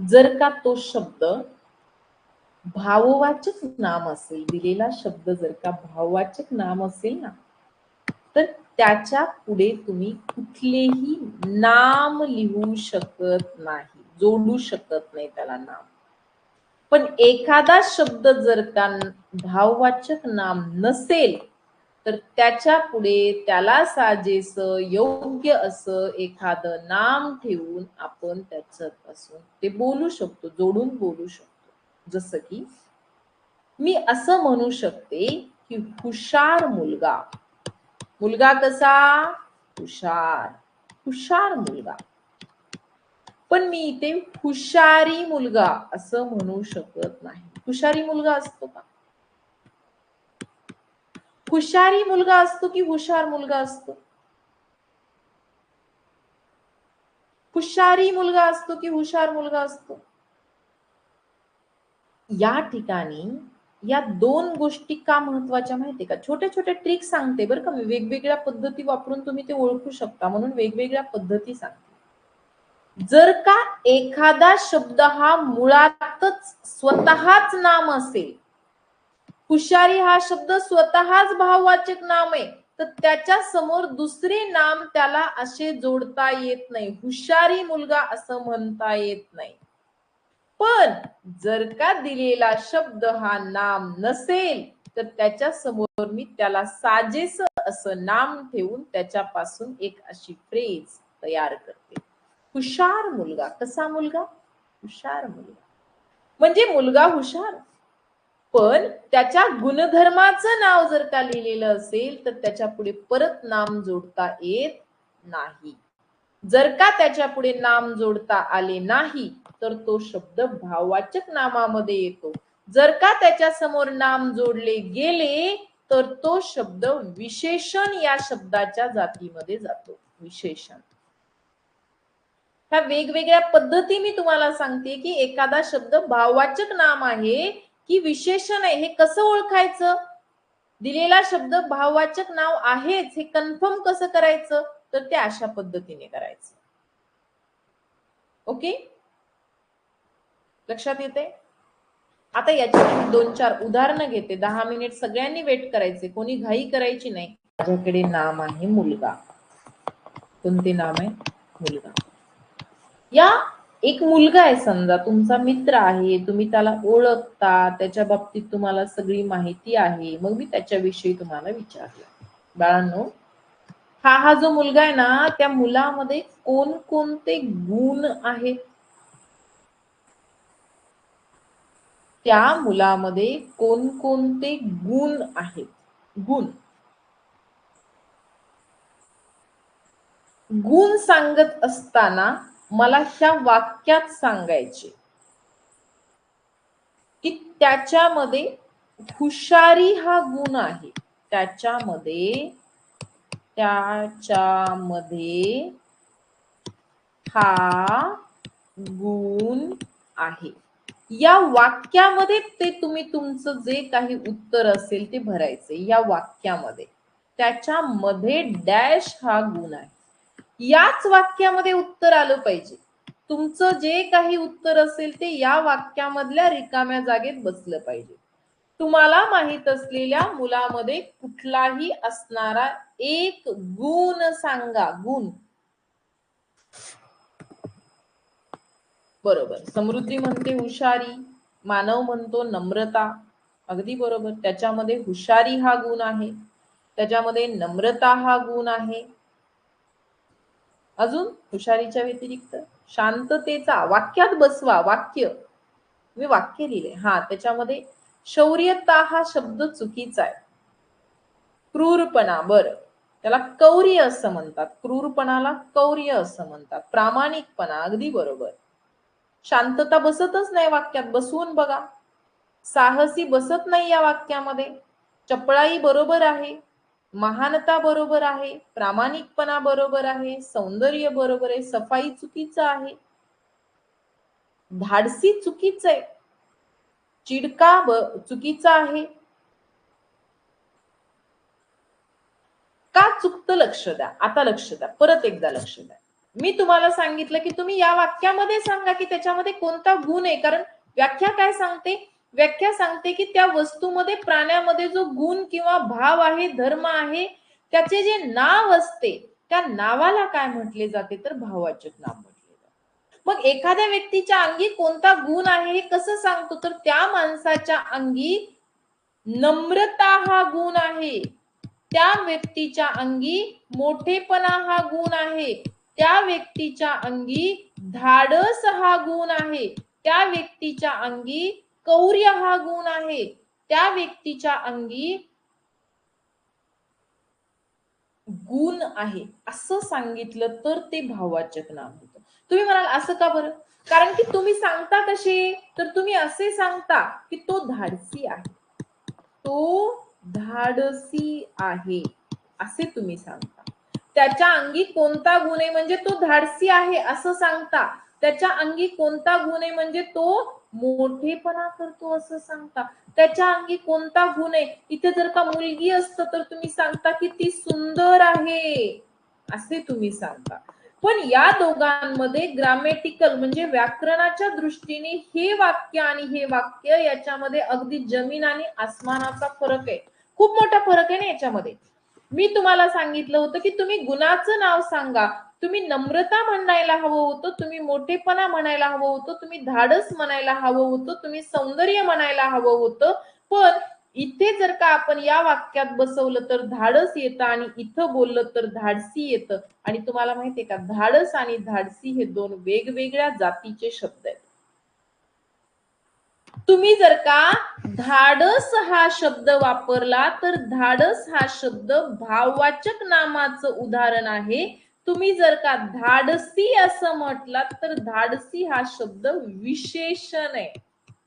जर का तो शब्द भाववाचक नाम असेल दिलेला शब्द जर का भाववाचक नाम असेल ना तर त्याच्या पुढे तुम्ही कुठलेही नाम लिहू शकत नाही जोडू शकत नाही त्याला नाम. पण एखादा शब्द जर का भाववाचक नाम नसेल तर त्याच्या पुढे त्याला साजेस योग्य असं एखादं नाम ठेवून आपण त्याच्यापासून ते बोलू शकतो जोडून बोलू शकतो. जसं की मी असं म्हणू शकते की हुशार मुलगा. मुलगा कसा? हुशार. हुशार मुलगा. पण मी इथे हुशारी मुलगा असं म्हणू शकत नाही. हुशारी मुलगा असतो का? हुशारी मुलगा असतो की हुशार मुलगा असतो? हुशारी मुलगा असतो की हुशार मुलगा असतो? या ठिकाणी या दोन गोष्टी का महत्त्वाच्या माहितीये का? छोट्या छोट्या ट्रिक सांगते बरं का मी. वेगवेगळ्या पद्धती वापरून तुम्ही ते ओळखू शकता. म्हणून वेगवेगळ्या पद्धती सांगते. जर का एखादा शब्द हा मुळातच स्वतःच नाम असेल हुशारी हा शब्द स्वतःच भाववाचक नाम आहे. तर त्याच्यासमोर दुसरे नाम त्याला असे जोडता येत नाही. हुशारी मुलगा असं म्हणता येत नाही. पण जर का दिलेला शब्द हा नाम नसेल तर त्याच्यासमोर मी त्याला साजेस असं नाम ठेवून त्याच्यापासून एक अशी फ्रेज तयार करते. हुशार मुलगा. कसा मुलगा? हुशार मुलगा. म्हणजे मुलगा हुशार. पण त्याच्या गुणधर्माचं नाव जर का लिहिलेलं असेल तर त्याच्या पुढे परत नाम जोडता येत नाही. जर का त्याच्या पुढे नाम जोडता आले नाही तर तो शब्द भाववाचक नामामध्ये येतो. जर का त्याच्यासमोर नाम जोडले गेले तर तो शब्द विशेषण या शब्दाच्या जातीमध्ये जातो. विशेषण. ह्या वेगवेगळ्या पद्धती मी तुम्हाला सांगते की एखादा शब्द भाववाचक नाम आहे की विशेषण आहे. हे कसं ओळखायचं? दिलेला शब्द भाववाचक नाव आहेच. हे कन्फर्म कसं करायचं? तर ते अशा पद्धतीने करायचं. ओके? लक्षात येते आता याची दोन चार उदाहरणं घेते. दहा मिनिट सगळ्यांनी वेट करायचे. कोणी घाई करायची नाही. माझ्याकडे नाम आहे मुलगा. कोणते नाम आहे? मुलगा. या एक मुलगा आहे समजा तुमचा मित्र आहे तुम्ही त्याला ओळखता त्याच्या बाबतीत तुम्हाला सगळी माहिती आहे मग मी त्याच्याविषयी तुम्हाला विचारलं. बाळांनो हा हा जो मुलगा आहे ना त्या मुलामध्ये कोणकोणते गुण आहेत? त्या मुलामध्ये कोणकोणते गुण आहेत? गुण. गुण सांगत असताना मला ह्या वाक्यात सांगायचे. की त्याच्यामध्ये हुशारी हा गुण आहे. त्याच्यामध्ये त्याच्यामध्ये हा गुण आहे. या वाक्यामध्ये ते तुम्ही तुमचं जे काही उत्तर असेल ते भरायचे. या वाक्यामध्ये. त्याच्यामध्ये डॅश हा गुण आहे. याच वाक्यामध्ये उत्तर आलं पाहिजे. तुमचं जे काही उत्तर असेल ते या वाक्यामधल्या रिकाम्या जागेत बसलं पाहिजे. तुम्हाला माहीत असलेल्या मुलामध्ये कुठलाही असणारा एक गुण सांगा. गुण. बरोबर. समृद्धी म्हणते हुशारी मानव म्हणतो नम्रता. अगदी बरोबर. त्याच्यामध्ये हुशारी हा गुण आहे. त्याच्यामध्ये नम्रता हा गुण आहे. अजून हुशारीच्या व्यतिरिक्त शांततेचा वाक्यात बसवा वाक्य. मी वाक्य लिहिले. हा त्याच्यामध्ये शौर्यता हा शब्द चुकीचा आहे. क्रूरपणा बर. त्याला कौर्य असं म्हणतात. क्रूरपणाला कौर्य असं म्हणतात. प्रामाणिकपणा अगदी बरोबर. शांतता बसतच नाही वाक्यात. बसवून बघा. साहसी बसत नाही या वाक्यामध्ये. चपळाई बरोबर आहे. महानता बरोबर आहे प्रामाणिकपणा बरोबर आहे सौंदर्य बरोबर आहे सफाई चुकीचं आहे. धाडसी चुकीचं आहे. चिडका चुकीचा आहे. का चुकतं लक्ष द्या? आता लक्ष द्या. परत एकदा लक्ष द्या. मी तुम्हाला सांगितलं की तुम्ही या वाक्यामध्ये सांगा की त्याच्यामध्ये कोणता गुण आहे? कारण व्याख्या काय सांगते? व्याख्या सांगते की त्या वस्तूमध्ये प्राण्यामध्ये जो गुण किंवा भाव आहे धर्म आहे त्याचे जे नाव असते त्या नावाला काय म्हटले जाते? तर भाववाचक नाव म्हटले जाते. मग एखाद्या व्यक्तीच्या अंगी कोणता गुण आहे हे कसं सांगतो? तर त्या माणसाच्या अंगी नम्रता हा गुण आहे. त्या व्यक्तीच्या अंगी मोठेपणा हा गुण आहे. त्या व्यक्तीच्या अंगी धाडस हा गुण आहे. त्या व्यक्तीच्या अंगी कौर्य हा गुण आहे. त्या व्यक्तीच्या अंगी गुण आहे. असं सांगितलं तर ते भाववाचक नाम होतं. तुम्ही म्हणाल असं का बरं? कारण की तुम्ही सांगता कसे? तर तुम्ही असे सांगता की तो धाडसी आहे. तो धाडसी आहे असे तुम्ही सांगता. त्याच्या अंगी कोणता गुण आहे? म्हणजे तो धाडसी आहे असं सांगता. त्याच्या अंगी कोणता गुण आहे? म्हणजे तो मोठेपणा करतो असं सांगता. त्याच्या अंगी कोणता गुण आहे? इथे जर का मुलगी असत तर तुम्ही सांगता की ती सुंदर आहे असे तुम्ही सांगता. पण या दोघांमध्ये ग्रामॅटिकल म्हणजे व्याकरणाच्या दृष्टीने हे वाक्य आणि हे वाक्य याच्यामध्ये अगदी जमीन आणि आसमानाचा फरक आहे. खूप मोठा फरक आहे ना याच्यामध्ये. मी तुम्हाला सांगितलं होतं की तुम्ही गुणाचं नाव सांगा. तुम्ही नम्रता म्हणायला हवं होतं तुम्ही मोठेपणा म्हणायला हवं होतं तुम्ही धाडस म्हणायला हवं होतं तुम्ही सौंदर्य म्हणायला हवं होतं. पण इथे जर का आपण या वाक्यात बसवलं तर धाडस येतं आणि इथं बोललं तर धाडसी येतं. आणि तुम्हाला माहितीये का धाडस आणि धाडसी हे दोन वेगवेगळ्या जातीचे शब्द आहेत. तुम्ही जर का धाडस हा शब्द वापरला तर धाडस हा शब्द भाववाचक नामाचं उदाहरण आहे. तुम्ही जर का धाडसी असं म्हटलात तर धाडसी हा शब्द विशेषण आहे.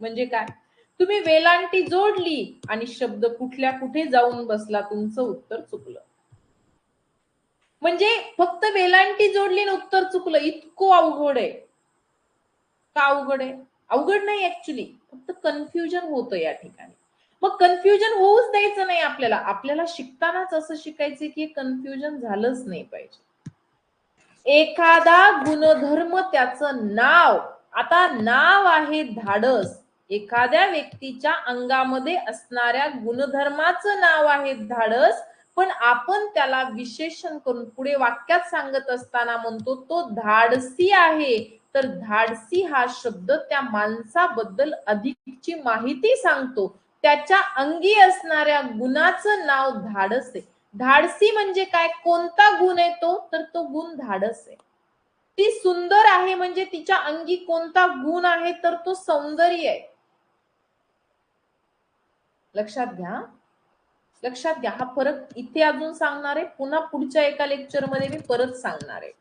म्हणजे काय? तुम्ही वेलांटी जोडली आणि शब्द कुठल्या कुठे जाऊन बसला तुमचं उत्तर चुकलं. म्हणजे फक्त वेलांटी जोडली आणि उत्तर चुकलं इतकं अवघड आहे. का अवघड आहे? अवघड नाही ऍक्च्युली फक्त कन्फ्युजन होतं या ठिकाणी. मग कन्फ्युजन होऊच द्यायचं नाही आपल्याला. आपल्याला शिकतानाच असं शिकायचं की कन्फ्युजन झालंच नाही पाहिजे. एखादा गुणधर्म त्याचं नाव. आता नाव आहे धाडस. एखाद्या व्यक्तीच्या अंगामध्ये असणाऱ्या गुणधर्माचं नाव आहे धाडस पण आपण त्याला विशेषण करून पुढे वाक्यात सांगत असताना म्हणतो तो धाडसी आहे. तर धाडसी हा शब्द त्या माणसाबद्दल अधिकची माहिती सांगतो. त्याच्या अंगी असणाऱ्या गुणाचं नाव धाडस आहे. धाडसी म्हणजे काय? कोणता गुण आहे तो? तर तो गुण धाडस आहे. ती सुंदर आहे म्हणजे तिच्या अंगी कोणता गुण आहे? तर तो सौंदर्य आहे. लक्षात घ्या. लक्षात घ्या. हा फरक इथे अजून सांगणार आहे. पुन्हा पुढच्या एका लेक्चरमध्ये मी परत सांगणार आहे.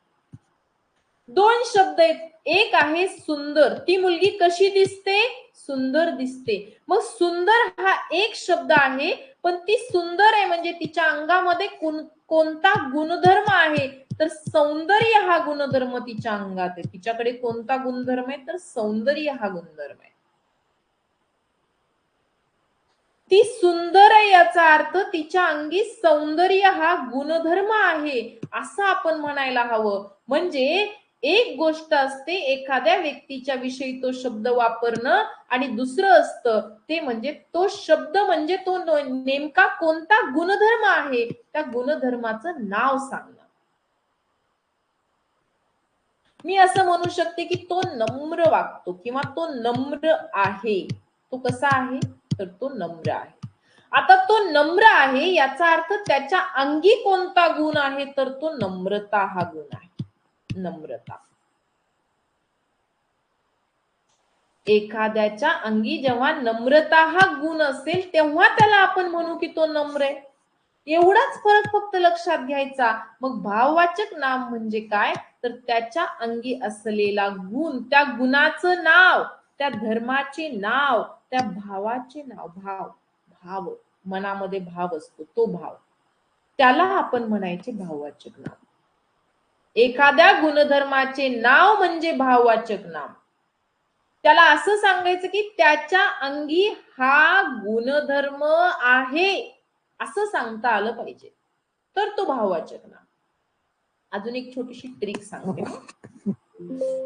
दोन शब्द आहेत. एक आहे सुंदर. ती मुलगी कशी दिसते? सुंदर दिसते. मग सुंदर हा एक शब्द आहे पण ती सुंदर आहे म्हणजे तिच्या अंगामध्ये कोणता गुणधर्म आहे? तर सौंदर्य हा गुणधर्म तिच्या अंगात आहे. तिच्याकडे कोणता गुणधर्म आहे? तर सौंदर्य हा गुणधर्म आहे. ती सुंदर आहे याचा अर्थ तिच्या अंगी सौंदर्य हा गुणधर्म आहे असं आपण म्हणायला हवं. म्हणजे एक गोष्ट असते एखाद्या व्यक्तीच्या विषयी तो शब्द वापरणं आणि दुसरं असतं ते म्हणजे तो शब्द म्हणजे तो नेमका कोणता गुणधर्म आहे त्या गुणधर्माचं नाव सांगणं. मी असं म्हणू शकते की तो नम्र वागतो किंवा तो नम्र आहे. तो कसा आहे? तर तो नम्र आहे. आता तो नम्र आहे याचा अर्थ त्याच्या अंगी कोणता गुण आहे? तर तो नम्रता हा गुण आहे. नम्रता. एखाद्याच्या अंगी जेव्हा नम्रता हा गुण असेल तेव्हा त्याला आपण म्हणू की तो नम्र आहे. एवढाच फरक फक्त लक्षात घ्यायचा. मग भाववाचक नाम म्हणजे काय? तर त्याच्या अंगी असलेला गुण त्या गुणाचं नाव त्या धर्माचे नाव त्या भावाचे नाव भाव भाव. मनामध्ये भाव असतो तो भाव. त्याला आपण म्हणायचे भाववाचक नाम एखाद्या गुणधर्माचे नाव म्हणजे भाववाचक नाम. त्याला असं सांगायचं की त्याच्या अंगी हा गुणधर्म आहे असं सांगता आलं पाहिजे. तर तो भाववाचक नाम. अजून एक छोटीशी ट्रिक सांगते.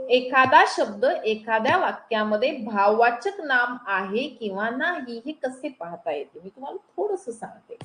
एखादा शब्द एखाद्या वाक्यामध्ये भाववाचक नाम आहे किंवा नाही हे कसे पाहता येते? मी तुम्हाला थोडस सांगते.